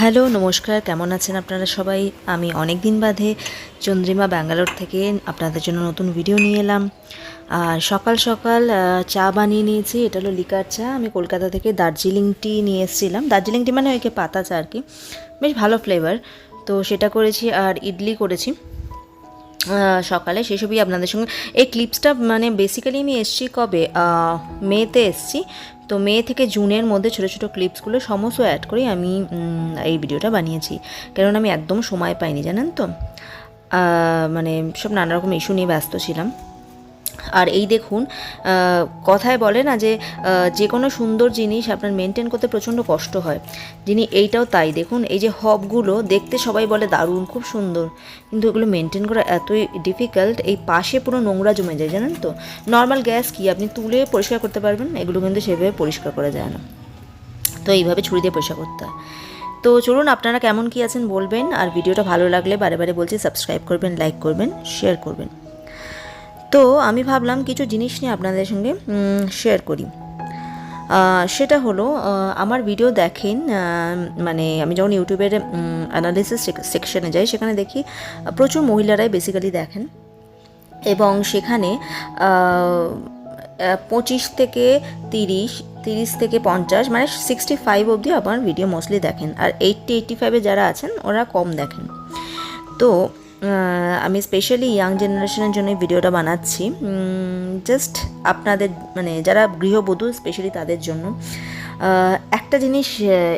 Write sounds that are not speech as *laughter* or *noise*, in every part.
Hello, নমস্কার। কেমন আছেন আপনারা সবাই? আমি অনেক দিন বাদে চন্দ্রিমা ব্যাঙ্গালোর থেকে আপনাদের জন্য নতুন ভিডিও নিয়ে এলাম। আর সকাল সকাল চা বানিয়ে নিয়েছি। এটা হলো লিকার চা। আমি কলকাতা থেকে দার্জিলিং টি নিয়ে এসেছিলাম। দার্জিলিং টি মানে ওইকে পাতা চা আর কি। বেশ ভালো ফ্লেভার তো সেটা করেছি আর ইডলি করেছি। সকালে সেই সবই আপনাদের সঙ্গে। এই ক্লিপসটা মানে বেসিক্যালি আমি এসছি কবে? মেতে এসছি। তো মে থেকে জুনের মধ্যে ছোটো ছোটো ক্লিপসগুলো সমস্ত অ্যাড করে আমি এই ভিডিওটা বানিয়েছি। কারণ আমি একদম সময় পাইনি, জানেন তো? মানে সব নানা রকম ইস্যু নিয়ে ব্যস্ত ছিলাম। আর এই দেখুন কথায় বলে না যে যে কোনো সুন্দর জিনিস আপনার মেনটেন করতে প্রচণ্ড কষ্ট হয়। যিনি এইটাও তাই। দেখুন, এই যে হবগুলো দেখতে সবাই বলে দারুণ, খুব সুন্দর। কিন্তু এগুলো মেনটেন করা এতই ডিফিকাল্ট এই পাশে পুরো নোংরা জমে যায়, জানেন তো? নর্মাল গ্যাস কি? আপনি তুলে পরিষ্কার করতে পারবেন এগুলো কিন্তু সেভাবে পরিষ্কার করা যায় না। তো এইভাবে ছুরি দিয়ে পরিষ্কার করতে হয়। তো চলুন, আপনারা কেমন কি আছেন বলবেন, আর ভিডিওটা ভালো লাগলে বারে বারে বলছি সাবস্ক্রাইব করবেন লাইক করবেন শেয়ার করবেন। তো আমি ভাবলাম কিছু জিনিস নিয়ে আপনাদের সঙ্গে শেয়ার করি। সেটা হলো আমার ভিডিও দেখেন মানে আমি যখন ইউটিউবের অ্যানালিসিস সেকশনে যাই, সেখানে দেখি প্রচুর মহিলারাই বেসিক্যালি দেখেন। এবং সেখানে পঁচিশ থেকে তিরিশ তিরিশ থেকে পঞ্চাশ মানে সিক্সটি ফাইভ অবধি আমার ভিডিও মোস্টলি দেখেন। আর এইটটি এইটটি ফাইভে যারা আছেন, ওরা কম দেখেন। তো আমি স্পেশালি ইয়াং জেনারেশনের জন্য ভিডিওটা বানাচ্ছি। জাস্ট আপনাদের মানে যারা গৃহবধূ স্পেশালি তাদের জন্য। একটা জিনিস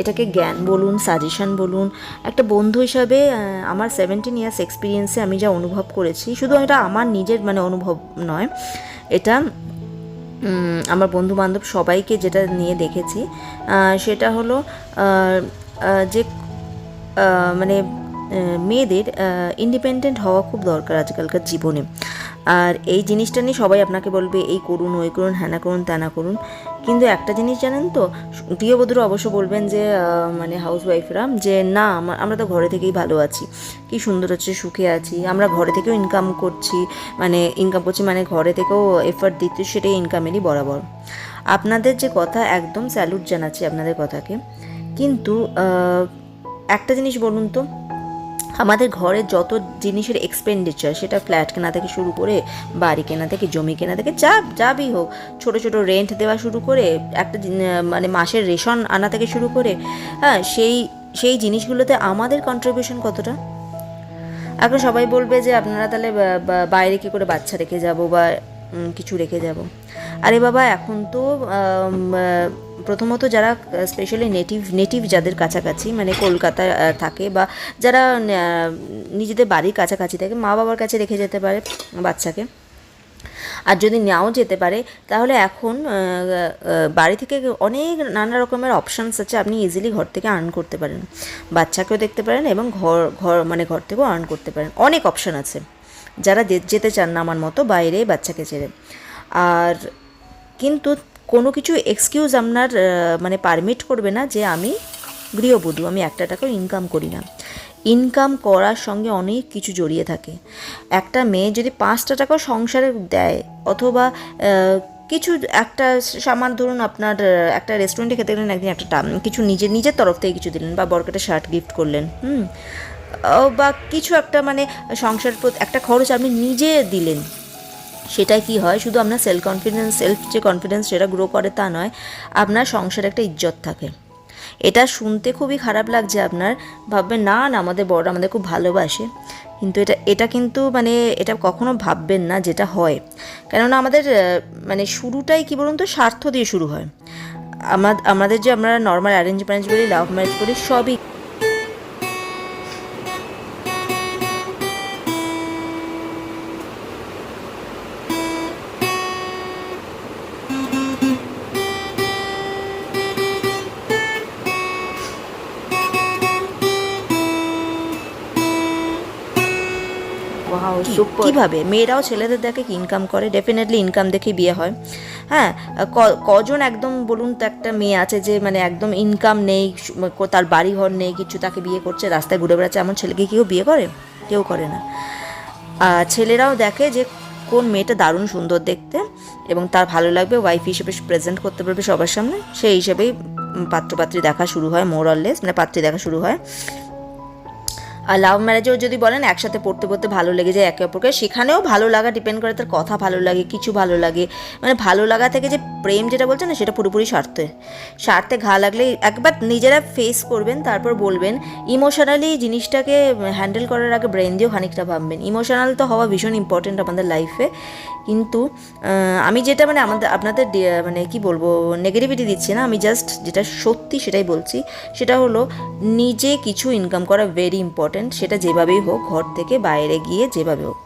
এটাকে জ্ঞান বলুন সাজেশন বলুন, একটা বন্ধু হিসাবে আমার সেভেন্টিন ইয়ার্স এক্সপিরিয়েন্সে আমি যা অনুভব করেছি, শুধু এটা আমার নিজের মানে অনুভব নয়, এটা আমার বন্ধু বান্ধব সবাইকে যেটা নিয়ে দেখেছি সেটা হলো যে মানে মেয়েদের ইন্ডিপেন্ডেন্ট হওয়া খুব দরকার আজকালকার জীবনে। আর এই জিনিসটা নিয়ে সবাই আপনাকে বলবে, এই করুন, ওই করুন হ্যানা করুন ত্যানা করুন। কিন্তু একটা জিনিস জানেন তো, গৃহবধূরা অবশ্য বলবেন যে মানে হাউস ওয়াইফরা যে, না, আমা- আমরা তো ঘরে থেকেই ভালো আছি। কি সুন্দর হচ্ছে, সুখে আছি। আমরা ঘরে থেকেও ইনকাম করছি মানে ইনকাম করছি মানে ঘরে থেকেও এফার্ট দিচ্ছি, সেটাই ইনকামেরই বরাবর। আপনাদের যে কথা, একদম স্যালুট জানাচ্ছি আপনাদের কথাকে। কিন্তু একটা জিনিস বলুন তো আমাদের ঘরের যত জিনিসের এক্সপেন্ডিচার সেটা ফ্ল্যাট কেনা থেকে শুরু করে বাড়ি কেনা থেকে, জমি কেনা থেকে, যা যাবই হোক, ছোট ছোট রেন্ট দেওয়া শুরু করে, একটা মানে মাসের রেশন আনা থেকে শুরু করে হ্যাঁ সেই সেই জিনিসগুলোতে আমাদের কন্ট্রিবিউশন কতটা? এখন সবাই বলবে যে আপনারা তাহলে বাইরে কী করে বাচ্চা রেখে যাব বা কিছু রেখে যাব। আরে বাবা এখন তো প্রথমত যারা স্পেশালি নেটিভ নেটিভ যাদের কাছাকাছি মানে কলকাতায় আহ, থাকে বা যারা নিজেদের বাড়ির কাছাকাছি থাকে মা বাবার কাছে রেখে যেতে পারে বাচ্চাকে। আর যদি নাও যেতে পারে তাহলে এখন বাড়ি থেকে অনেক নানা রকমের অপশানস আছে আপনি ইজিলি ঘর থেকে আর্ন করতে পারেন। বাচ্চাকেও দেখতে পারেন এবং ঘর ঘর মানে ঘর থেকেও আর্ন করতে পারেন। অনেক অপশান আছে। যারা যেতে চান না আমার মতো বাইরে বাচ্চাকে ছেড়ে। আর কিন্তু কোনো কিছু এক্সকিউজ আপনার মানে পারমিট করবে না যে আমি গৃহবধূ, আমি একটা টাকাও ইনকাম করি না। ইনকাম করার সঙ্গে অনেক কিছু জড়িয়ে থাকে। একটা মেয়ে যদি পাঁচটা টাকাও সংসারে দেয়, অথবা কিছু একটা সামান ধরুন আপনার একটা রেস্টুরেন্টে খেতে গেলেন, একদিন একটা কিছু নিজের নিজের তরফ থেকে কিছু দিলেন, বা বরকে একটা শার্ট গিফট করলেন, হুম বা কিছু একটা মানে সংসার একটা খরচ আপনি নিজে দিলেন সেটাই কি হয়? শুধু আপনার সেলফ কনফিডেন্স সেলফ যে কনফিডেন্স সেটা গ্রো করে তা নয়, আপনার সংসারে একটা ইজ্জত থাকে। এটা শুনতে খুবই খারাপ লাগছে আপনার। ভাববেন, না না, আমাদের বড় আমাদের খুব ভালোবাসে। কিন্তু এটা এটা কিন্তু মানে এটা কখনো ভাববেন না যেটা হয়। কেননা আমাদের মানে শুরুটাই কী বলুন তো, স্বার্থ দিয়ে শুরু হয়। আমা- আমাদের যে আমরা নর্মাল অ্যারেঞ্জ ম্যারেজ করি লাভ ম্যারেজ করি সবই কীভাবে? মেয়েরাও ছেলেদের দেখে ইনকাম করে? ডেফিনেটলি ইনকাম দেখে বিয়ে হয়। হ্যাঁ কজন একদম বলুন তো একটা মেয়ে আছে যে মানে একদম ইনকাম নেই তার বাড়ি ঘর নেই কিছু তাকে বিয়ে করছে রাস্তায় ঘুরে বেড়াচ্ছে এমন ছেলেকে কেউ বিয়ে করে? কেউ করে না। ছেলেরাও দেখে যে কোন মেয়েটা দারুণ সুন্দর দেখতে এবং তার ভালো লাগবে ওয়াইফ হিসেবে প্রেজেন্ট করতে পারবে সবার সামনে। সেই হিসেবেই পাত্রপাত্রী দেখা শুরু হয় মোরললেস মানে পাত্রী দেখা শুরু হয়। আর লাভ ম্যারেজেও যদি বলেন, একসাথে পড়তে পড়তে ভালো লেগে যায় একে অপরকে। সেখানেও ভালো লাগা ডিপেন্ড করে তার কথা ভালো লাগে, কিছু ভালো লাগে। মানে ভালো লাগা থেকে যে প্রেম যেটা বলছে না, সেটা পুরোপুরি স্বার্থে। স্বার্থে ঘা লাগলে একবার নিজেরা ফেস করবেন, তারপর বলবেন ইমোশনালি জিনিসটাকে হ্যান্ডেল করার আগে ব্রেন দিয়েও খানিকটা ভাববেন। ইমোশনাল তো হওয়া ভীষণ ইম্পর্টেন্ট আমাদের লাইফে কিন্তু আমি যেটা মানে আমাদের, আপনাদের মানে কি বলব নেগেটিভিটি দিচ্ছি না, আমি জাস্ট যেটা সত্যি সেটাই বলছি। সেটা হলো, নিজে কিছু ইনকাম করা ভেরি ইম্পর্ট্যান্ট সেটা যেভাবেই হোক, ঘর থেকে বাইরে গিয়ে যেভাবে হোক।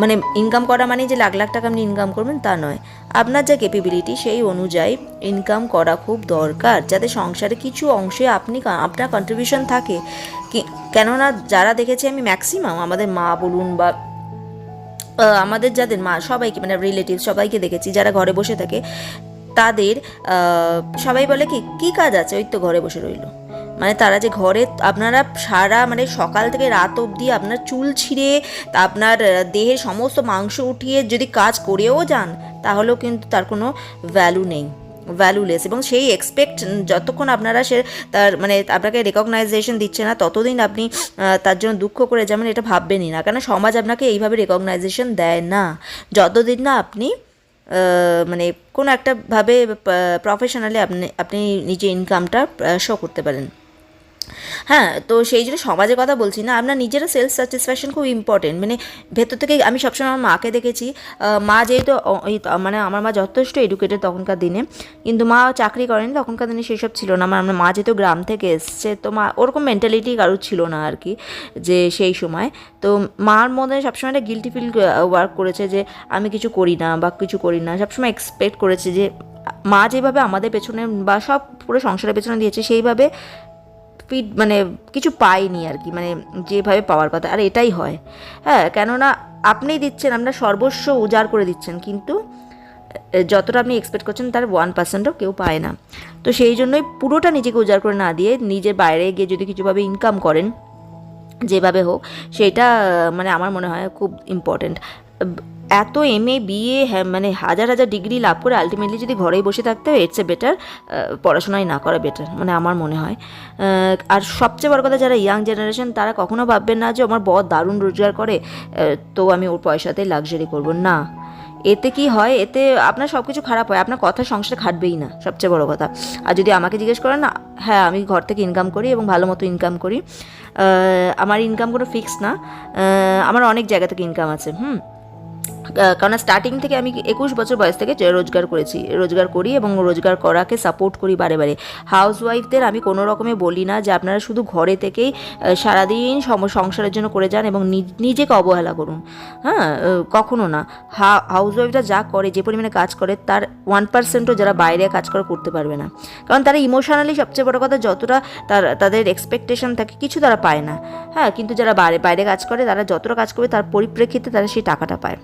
মানে ইনকাম করা মানে যে লাখ লাখ টাকা আপনি ইনকাম করবেন, তা নয়। আপনার যা ক্যাপেবিলিটি সেই অনুযায়ী ইনকাম করা খুব দরকার, যাতে সংসারে কিছু অংশে আপনি আপনার কন্ট্রিবিউশন থাকে। কেননা যারা দেখেছি আমি ম্যাক্সিমাম আমাদের মা বলুন বা আমাদের যাদের মা, সবাইকে মানে রিলেটিভ সবাইকে দেখেছি, যারা ঘরে বসে থাকে, তাদের সবাই বলে কি কি কাজ আছে? ওই তো ঘরে বসে রইল। মানে তারা যে ঘরে আপনারা সারা মানে সকাল থেকে রাত অবধি আপনার চুল ছিঁড়ে, আপনার দেহের সমস্ত মাংস উঠিয়ে যদি কাজ করেও যান, তাহলেও কিন্তু তার কোনো ভ্যালু নেই ভ্যালুলেস এবং সেই এক্সপেক্ট যতক্ষণ আপনারা সে তার মানে আপনাকে রেকগনাইজেশন দিচ্ছে না, ততদিন আপনি তার জন্য দুঃখ করে যাবেন এটা ভাববেনই না। কেন সমাজ আপনাকে এইভাবে রেকগনাইজেশন দেয় না। যতদিন না আপনি মানে কোনো একটা ভাবে প্রফেশনালি আপনি আপনি নিজে ইনকামটা শো করতে পারেন। হ্যাঁ তো সেই জন্য সমাজের কথা বলছি না। আপনার নিজেরা সেলফ স্যাটিসফ্যাকশন খুব ইম্পর্টেন্ট মানে ভেতর থেকে আমি সবসময় আমার মাকে দেখেছি। মা যেহেতু মানে আমার মা যথেষ্ট এডুকেটেড তখনকার দিনে। কিন্তু মা চাকরি করেন, তখনকার দিনে সেসব ছিল না। আমার আমার মা যেহেতু গ্রাম থেকে এসছে, তো মা ওরকম মেন্টালিটি কারোর ছিল না আর কি, যে সেই সময়। তো মার মধ্যে সবসময় একটা গিলটি ফিল ওয়ার্ক করেছে যে আমি কিছু করি না বা কিছু করি না। সবসময় এক্সপেক্ট করেছে যে মা যেভাবে আমাদের পেছনে বা সব পুরো সংসারের পেছনে দিয়েছে, সেইভাবে ফিড মানে কিছু পাইনি আর কি মানে যেভাবে পাওয়ার কথা, আর এটাই হয়। হ্যাঁ কেননা আপনিই দিচ্ছেন আপনার সর্বস্ব উজাড় করে দিচ্ছেন, কিন্তু যতটা আপনি এক্সপেক্ট করছেন তার ওয়ান পার্সেন্টও কেউ পায় না। তো সেই জন্যই পুরোটা নিজেকে উজাড় করে না দিয়ে নিজের বাইরে গিয়ে যদি কিছুভাবে ইনকাম করেন, যেভাবে হোক, সেটা মানে আমার মনে হয় খুব ইম্পর্ট্যান্ট এত এম এ বিএ মানে হাজার হাজার ডিগ্রি লাভ করে আলটিমেটলি যদি ঘরেই বসে থাকতে হয় ইটস এ বেটার পড়াশোনাই না করা বেটার মানে আমার মনে হয়। আর সবচেয়ে বড় কথা যারা ইয়াং জেনারেশন তারা কখনো ভাববেন না যে আমার বর দারুণ রোজগার করে তো আমি ওর পয়সাতে লাক্সারি করব। না, এতে কি হয়, এতে আপনার সব কিছু খারাপ হয়, আপনার কথা সংসারে খাটবেই না, সবচেয়ে বড় কথা। আর যদি আমাকে জিজ্ঞেস করেন, না হ্যাঁ আমি ঘর থেকে ইনকাম করি এবং ভালো মতো ইনকাম করি আমার ইনকাম কোনো ফিক্স না আমার অনেক জায়গা থেকে ইনকাম আছে, হুম। কারণ স্টার্টিং থেকে আমি একুশ বছর বয়স থেকে রোজগার করেছি, রোজগার করি এবং রোজগার করাকে সাপোর্ট করি বারে বারে। হাউস ওয়াইফদের আমি কোনো রকমে বলি না যে আপনারা শুধু ঘরে থেকেই সারাদিন সংসারের জন্য করে যান এবং নিজ- নিজেকে অবহেলা করুন। হ্যাঁ কখনো না। হাউস ওয়াইফরা যা করে, যে পরিমাণে কাজ করে, তার ওয়ান পার্সেন্টও যারা বাইরে কাজ করে করতে পারবে না। কারণ তারা ইমোশনালি সবচেয়ে বড় কথা যতটা তার, তাদের এক্সপেকটেশন থাকে, কিছু তারা পায় না। হ্যাঁ কিন্তু যারা বাইরে বাইরে কাজ করে, তারা যতটা কাজ করবে, তার পরিপ্রেক্ষিতে তারা সেই টাকাটা পায়।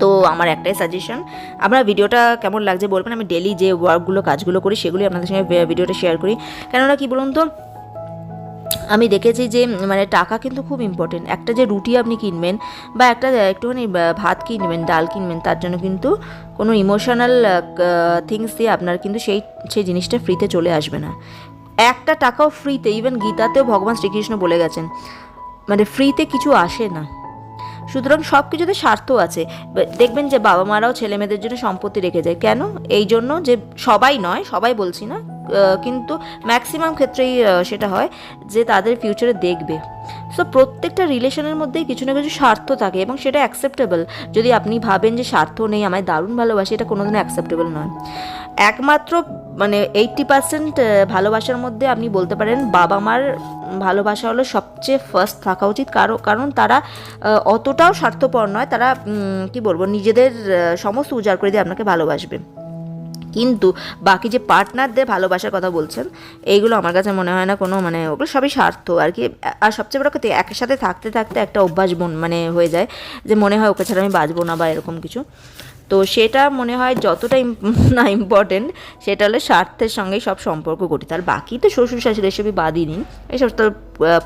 তো আমার একটাই সাজেশন আপনার ভিডিওটা কেমন লাগছে বলবেন, আমি ডেলি যে ওয়ার্কগুলো কাজগুলো করি সেগুলি আপনাদের সঙ্গে ভিডিওটা শেয়ার করি। কেননা কি বলুন তো, আমি দেখেছি যে মানে টাকা কিন্তু খুব ইম্পর্টেন্ট একটা যে রুটি আপনি কিনবেন বা একটা একটুখানি ভাত কিনবেন, ডাল কিনবেন, তার জন্য কিন্তু কোনো ইমোশনাল থিংস দিয়ে আপনার কিন্তু সেই সেই জিনিসটা ফ্রিতে চলে আসবে না। একটা টাকাও ফ্রিতে ইভেন গীতাতেও ভগবান শ্রীকৃষ্ণ বলে গেছেন মানে ফ্রিতে কিছু আসে না। সুতরাং সব কিছুতে স্বার্থ আছে। দেখবেন যে বাবা মারাও ছেলে মেয়েদের জন্য সম্পত্তি রেখে যায়। কেন? এই জন্য যে সবাই নয়, সবাই বলছি না কিন্তু ম্যাক্সিমাম ক্ষেত্রেই সেটা হয় যে তাদের ফিউচারে দেখবে। সো প্রত্যেকটা রিলেশনের মধ্যেই কিছু না কিছু স্বার্থ থাকে এবং সেটা অ্যাকসেপ্টেবল যদি আপনি ভাবেন যে স্বার্থ নেই, আমায় দারুণ ভালোবাসি, এটা কোনোদিনও অ্যাকসেপ্টেবল নয়। একমাত্র মানে এইট্টি পার্সেন্ট ভালোবাসার মধ্যে আপনি বলতে পারেন বাবা মার ভালোবাসা হলো সবচেয়ে ফার্স্ট থাকা উচিত। কারণ কারণ তারা অতটাও স্বার্থপর নয়। তারা কি বলব, নিজেদের সমস্ত উজাড় করে দিয়ে আপনাকে ভালোবাসবে। কিন্তু বাকি যে পার্টনারদের ভালোবাসার কথা বলছেন, এইগুলো আমার কাছে মনে হয় না কোনো মানে ওগুলো সবই স্বার্থ। আর কি, আর সবচেয়ে বড় কথা, একসাথে থাকতে থাকতে একটা অভ্যাস মানে হয়ে যায়। যে মনে হয় ওকে ছাড়া আমি বাঁচবো না বা এরকম কিছু। তো সেটা মনে হয় যতটা *laughs* না ইম্পর্টেন্ট সেটা হলে স্বার্থের সঙ্গেই সব সম্পর্ক গঠিত। আর বাকি তো শ্বশুর শাশুড়ি এসবই বাদই নিন এসব তো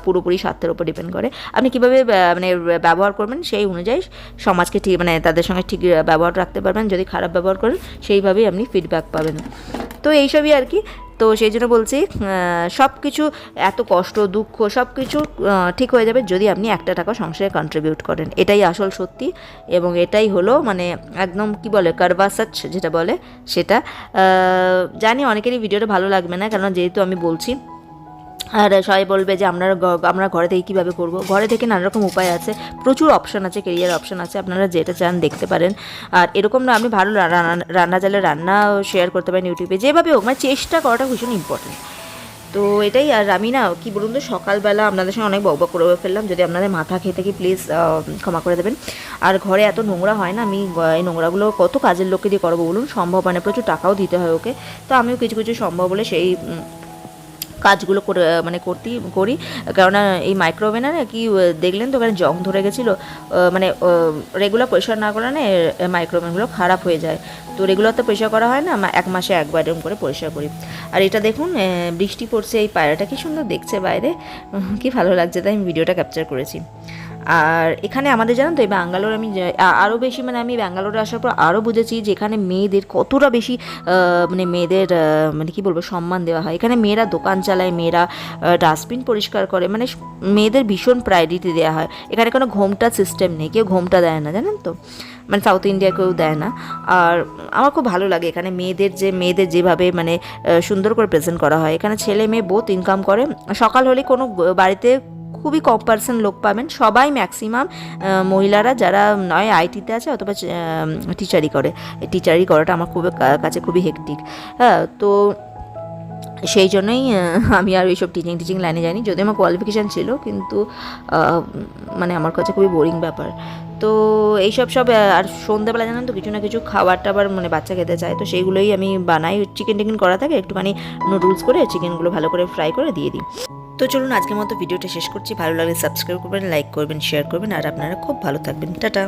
পুরোপুরি স্বার্থের উপর ডিপেন্ড করে। আপনি কীভাবে মানে ব্যবহার করবেন সেই অনুযায়ী সমাজকে ঠিক মানে তাদের সঙ্গে ঠিক ব্যবহার রাখতে পারবেন। যদি খারাপ ব্যবহার করেন, সেইভাবেই আপনি ফিডব্যাক পাবেন। তো এইসবই আর কি। তো সেই জন্য বলছি সব কিছু এত কষ্ট, দুঃখ সব কিছু ঠিক হয়ে যাবে যদি আপনি একটা টাকা সংসারে কন্ট্রিবিউট করেন। এটাই আসল সত্যি এবং এটাই হলো মানে একদম কি বলে কারবাসাচ যেটা বলে সেটা। জানি অনেকেরই ভিডিওটা ভালো লাগবে না কারণ যেহেতু আমি বলছি আর সবাই বলবে যে আমরা আমরা ঘরে থেকে কীভাবে করব? ঘরে থেকে নানা রকম উপায় আছে, প্রচুর অপশান আছে কেরিয়ার অপশান আছে, আপনারা যেটা চান দেখতে পারেন। আর এরকম না আপনি ভালো রান্না জালে রান্না শেয়ার করতে পারেন ইউটিউবে, যেভাবে হোক মানে চেষ্টা করাটা ভীষণ ইম্পর্টেন্ট তো এটাই, আর আমি না, কি বলুন তো, সকালবেলা আপনাদের সঙ্গে অনেক বকবক করে ফেললাম, যদি আপনাদের মাথা খেয়ে থাকি প্লিজ ক্ষমা করে দেবেন। আর ঘরে এত নোংরা হয় না, আমি এই নোংরাগুলো কত কাজের লোককে দিয়ে করব বলুন? সম্ভব মানে প্রচুর টাকাও দিতে হয় ওকে। তো আমিও কিছু কিছু সম্ভব বলে সেই কাজগুলো করে মানে করতেই করি। কেননা এই মাইক্রোওভেনে না, কি দেখলেন তো, ওখানে জং ধরে গেছিল মানে রেগুলার পরিষ্কার না করলে না মাইক্রোওভেনগুলো খারাপ হয়ে যায়। তো রেগুলার তো পরিষ্কার করা হয় না এক মাসে একবার এরকম করে পরিষ্কার করি। আর এটা দেখুন বৃষ্টি পড়ছে, এই পায়রাটা কি সুন্দর দেখছে বাইরে। কি ভালো লাগছে, তাই আমি ভিডিওটা ক্যাপচার করেছি। আর এখানে আমাদের জানেন তো এই ব্যাঙ্গালোর আমি আরও বেশি মানে আমি ব্যাঙ্গালোরে আসার পর আরও বুঝেছি যে এখানে মেয়েদের কতটা বেশি মানে মেয়েদের মানে কি বলব, সম্মান দেওয়া হয়। এখানে মেয়েরা দোকান চালায়, মেয়েরা ডাস্টবিন পরিষ্কার করে মানে মেয়েদের ভীষণ প্রায়োরিটি দেওয়া হয়। এখানে কোনো ঘোমটা সিস্টেম নেই, কেউ ঘোমটা দেয় না, জানেন তো? মানে সাউথ ইন্ডিয়া কেউ দেয় না। আর আমার খুব ভালো লাগে এখানে মেয়েদের যে, মেয়েদের যেভাবে মানে সুন্দর করে প্রেজেন্ট করা হয়। এখানে ছেলে মেয়ে বোথ ইনকাম করে। সকাল হলে কোনো বাড়িতে খুবই কম পার্সেন্ট লোক পাবেন। সবাই ম্যাক্সিমাম মহিলারা যারা নয় আইটিতে আছে অথবা টিচারই করে। টিচারই করাটা আমার খুব কাছে খুবই হেকটিক হ্যাঁ তো সেই জন্যই আমি আর এইসব টিচিং টিচিং লাইনে যাইনি। যদিও আমার কোয়ালিফিকেশান ছিল, কিন্তু মানে আমার কাছে খুবই বোরিং ব্যাপার। তো এইসব সব আর সন্ধ্যাবেলা জানেন তো, কিছু না কিছু খাবার টাবার মানে বাচ্চা খেতে চায়। তো সেইগুলোই আমি বানাই। চিকেন টিকেন করা থাকে, একটুখানি নুডলস করে চিকেনগুলো ভালো করে ফ্রাই করে দিয়ে দিই। তো চলুন আজকের মতো ভিডিওটা শেষ করছি। ভালো লাগলে সাবস্ক্রাইব করবেন লাইক করবেন শেয়ার করবেন, আর আপনারা খুব ভালো থাকবেন। টাটা।